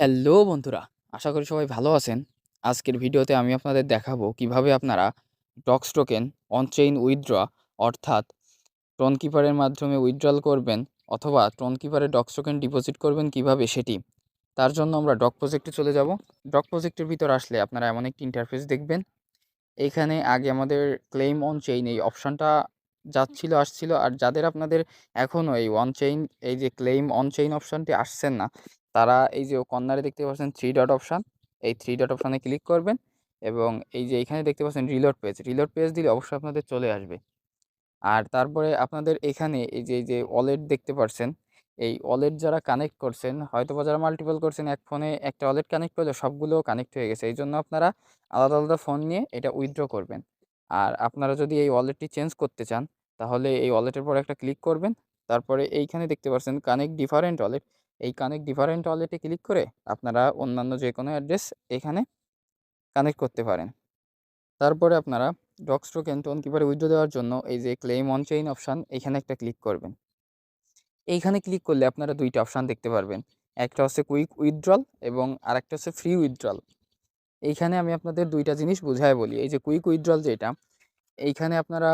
Hello বন্ধুরা, আশা করি সবাই ভালো আছেন। আজকের ভিডিওতে আমি আপনাদের দেখাবো কীভাবে আপনারা docs token on chain withdraw অর্থাৎ ট্রন কিপারের মাধ্যমে উইথড্রল করবেন অথবা ট্রন কিপারে ডক্স টোকেন ডিপোজিট করবেন কীভাবে সেটি, তার জন্য আমরা ডক প্রজেক্টে চলে যাব। ডক প্রজেক্টের ভিতর আসলে আপনারা এমন একটি ইন্টারফেস দেখবেন। এইখানে আগে আমাদের ক্লেম অন চেইন এই অপশানটা যাচ্ছিল, আসছিল আর যাদের আপনাদের এখনও এই অন চেইন এই যে ক্লেম অন চেইন অপশানটি আসছেন না, তারা এই যে কর্নারে দেখতে পাচ্ছেন থ্রি ডট অপশান এই থ্রি ডট অপশানে ক্লিক করবেন এবং এই যে এখানে দেখতে পাচ্ছেন রিলোড পেজ রিলোড পেজ দিলে অবশ্যই আপনাদের চলে আসবে। আর তারপরে আপনাদের এখানে এই যে যে ওয়ালেট দেখতে পাচ্ছেন এই ওয়ালেট যারা কানেক্ট করছেন হয়তো বা যারা মাল্টিপল করছেন, এক ফোনে একটা ওয়ালেট কানেক্ট করলে সবগুলো কানেক্ট হয়ে গেছে এই জন্য আপনারা আলাদা আলাদা ফোন নিয়ে এটা উইথড্র করবেন। আর আপনারা যদি এই ওয়ালেটটি চেঞ্জ করতে চান তাহলে এই ওয়ালেটের পর একটা ক্লিক করবেন। তারপরে এইখানে দেখতে পাচ্ছেন কানেক্ট ডিফারেন্ট ওয়ালেট এই কানেক্ট ডিফারেন্ট ওয়ালেটে ক্লিক করে আপনারা অন্যান্য যে কোনো অ্যাড্রেস এখানে কানেক্ট করতে পারেন। তারপরে আপনারা ডক্স টোকেন টোন কিপারে উইথড্র দেওয়ার জন্য এই যে ক্লেম অন চেইন অপশান এখানে একটা ক্লিক করবেন। এইখানে ক্লিক করলে আপনারা দুইটা অপশান দেখতে পারবেন। একটা হচ্ছে কুইক উইথড্রল এবং আরেকটা হচ্ছে ফ্রি উইথড্রল এইখানে আমি আপনাদের দুইটা জিনিস বুঝায় বলি। এই যে কুইক উইথড্রল যেটা, এইখানে আপনারা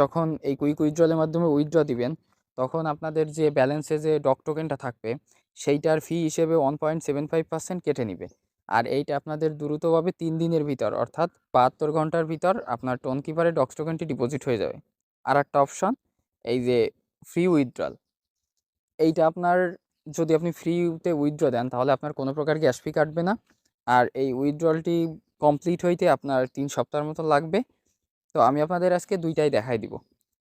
যখন এই কুইক উইথড্রলের মাধ্যমে উইথড্র দিবেন, তখন আপনাদের যে ব্যালেন্সে যে ডক টোকেনটা থাকবে, সেইটার ফি হিসেবে one point seven five percent কেটে নিবে। আর এইটা আপনাদের দ্রুতভাবে তিন দিনের ভিতর, অর্থাৎ বাহাত্তর ঘণ্টার ভিতর আপনার টোন কিপারে ডক্স টোকেনটি ডিপোজিট হয়ে যাবে। আর একটা অপশান এই যে ফ্রি উইথড্রল এইটা আপনার, যদি আপনি ফ্রিতে উইথড্র দেন, তাহলে আপনার কোনো প্রকার গ্যাস ফি কাটবে না। আর এই উইথড্রলটি কমপ্লিট হইতে আপনার তিন সপ্তাহের মতো লাগবে। তো আমি আপনাদের আজকে দুইটাই দেখাই দিব।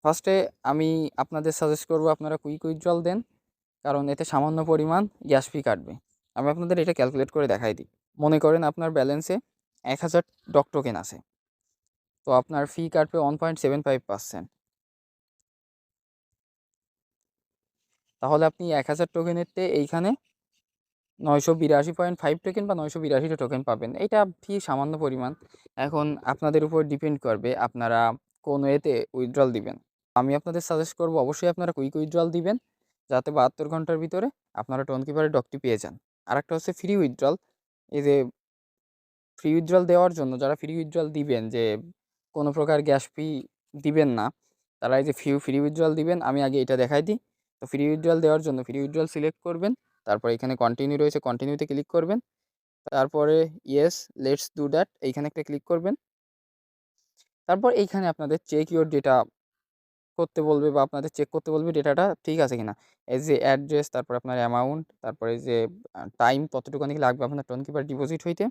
ফার্স্টে আমি আপনাদের সাজেস্ট করব আপনারা কুইক উইথড্রল দেন, কারণ এতে সামান্য পরিমাণ গ্যাস ফি কাটবে। আমি আপনাদের এটা ক্যালকুলেট করে দেখাই দিই। মনে করেন আপনার ব্যালেন্সে এক হাজার ডক টোকেন আছে। তো আপনার ফি কাটবে one point seven five percent তাহলে আপনি এক হাজার টোকেনেরতে এইখানে নয়শো বিরাশি পয়েন্ট ফাইভ টোকেন বা নয়শো বিরাশিটা টোকেন পাবেন। এটা ফি সামান্য পরিমাণ। এখন আপনাদের উপর ডিপেন্ড করবে আপনারা কোন ওয়েতে উইথড্রল দিবেন। আমি আপনাদের সাজেস্ট করব, অবশ্যই আপনারা কুইক উইথড্রল দিবেন, যাতে বাহাত্তর ঘণ্টার ভিতরে আপনারা টোন কিপারের ডকটি পেয়ে যান। আর একটা হচ্ছে ফ্রি উইথড্রল এই যে ফ্রি উইথড্রল দেওয়ার জন্য যারা ফ্রি উইথড্রল দিবেন, যে কোনো প্রকার গ্যাস ফি দিবেন না, তারা এই যে ফিউ ফ্রি উইথড্রল দিবেন। আমি আগে এটা দেখাই দিই। তো ফ্রি উইথড্রল দেওয়ার জন্য ফ্রি উইথড্রল সিলেক্ট করবেন। তারপর এখানে কন্টিনিউ রয়েছে কন্টিনিউতে ক্লিক করবেন। তারপরে ইয়েস লেটস ডু দ্যাট এইখানে একটা ক্লিক করবেন। তারপর এইখানে আপনাদের চেক ইউর ডেটা করতে বলবে বা আপনাদের চেক করতে বলবে ডেটাটা ঠিক আছে কিনা। এই যে অ্যাড্রেস তারপর আপনার অ্যামাউন্ট তারপরে যে টাইম কতটুকুনি লাগবে আপনার টোন কিপার ডিপোজিট হইতে।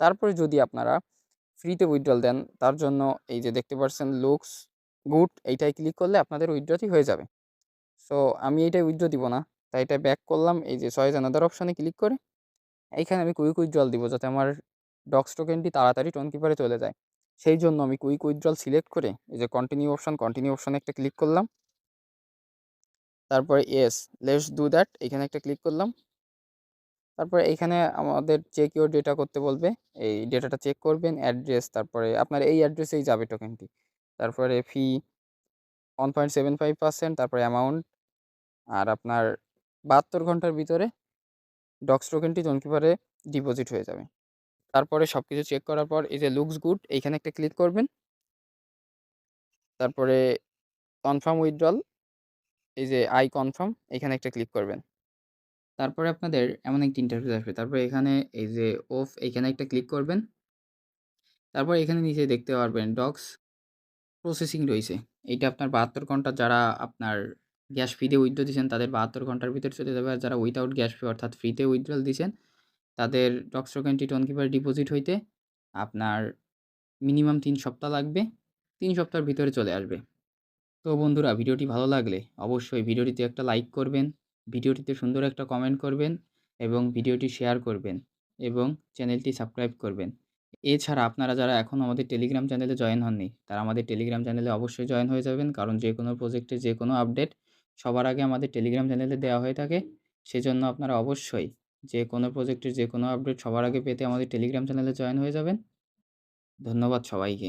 তারপরে যদি আপনারা ফ্রিতে উইথড্রল দেন, তার জন্য এই যে দেখতে পাচ্ছেন লুকস গুড এইটাই ক্লিক করলে আপনাদের উইথড্রটি হয়ে যাবে। সো আমি এইটাই উইথড্র দিব না। তাই এটা ব্যাক করলাম। এই যে সয়েজ আনাদার অপশানে ক্লিক করে, এইখানে আমি কুইক উইথড্রল দিব যাতে আমার ডক্স টোকেনটি তাড়াতাড়ি টোন কিপারে চলে যায়। সেই জন্য আমি কুইক উইথড্রল সিলেক্ট করে, এই যে কন্টিনিউ অপশান কন্টিনিউ অপশানে একটা ক্লিক করলাম। তারপরে এস লেটস ডু দ্যাট এখানে একটা ক্লিক করলাম। তারপরে এইখানে আমাদের চেক ইউর ডেটা করতে বলবে, এই ডেটাটা চেক করবেন অ্যাড্রেস তারপরে আপনার এই অ্যাড্রেসেই যাবে টোকেনটি তারপরে fee one point seven five percent তারপরে অ্যামাউন্ট আর আপনার বাহাত্তর ঘণ্টার ভিতরে ডক্স টোকেনটি জনকিপারে ডিপোজিট হয়ে যাবে। তারপরে সব কিছু চেক করার পর এই যে লুকস গুড, এইখানে একটা ক্লিক করবেন। তারপরে কনফার্ম উইথড্রল, এই যে আই কনফার্ম, এখানে একটা ক্লিক করবেন। তারপরে আপনাদের এমন একটি ইন্টারফেস আসবে। তারপরে এখানে এই যে ওফ, এইখানে একটা ক্লিক করবেন। তারপর এখানে নিচে দেখতে পারবেন ডক্স প্রসেসিং রয়েছে। এইটা আপনার বাহাত্তর ঘণ্টা যারা আপনার গ্যাস ফ্রিতে উইথড্র দিয়েছেন, তাদের বাহাত্তর ঘণ্টার ভিতরে চলে যাবে। আর যারা উইথাউট গ্যাস ফি অর্থাৎ ফ্রিতে উইথড্রল দিয়েছেন, তাদের ডক্স টোকেনটি টোন কিপার ডিপোজিট হইতে আপনার মিনিমাম তিন সপ্তাহ লাগবে। তিন সপ্তাহের ভিতরে চলে আসবে। তো বন্ধুরা, ভিডিওটি ভালো লাগলে অবশ্যই ভিডিওটিতে একটা লাইক করবেন, ভিডিওটিতে সুন্দর একটা কমেন্ট করবেন এবং ভিডিওটি শেয়ার করবেন এবং চ্যানেলটি সাবস্ক্রাইব করবেন। এছাড়া আপনারা যারা এখন আমাদের টেলিগ্রাম চ্যানেলে জয়েন হননি, তারা আমাদের টেলিগ্রাম চ্যানেলে অবশ্যই জয়েন হয়ে যাবেন। কারণ যে কোনো প্রজেক্টে যে কোনো আপডেট সবার আগে আমাদের টেলিগ্রাম চ্যানেলে দেওয়া হয়ে থাকে। সেজন্য আপনারা অবশ্যই যে কোনো প্রজেক্টের যে কোনো আপডেট সবার আগে পেতে আমাদের টেলিগ্রাম চ্যানেলে জয়েন হয়ে যাবেন। ধন্যবাদ সবাইকে।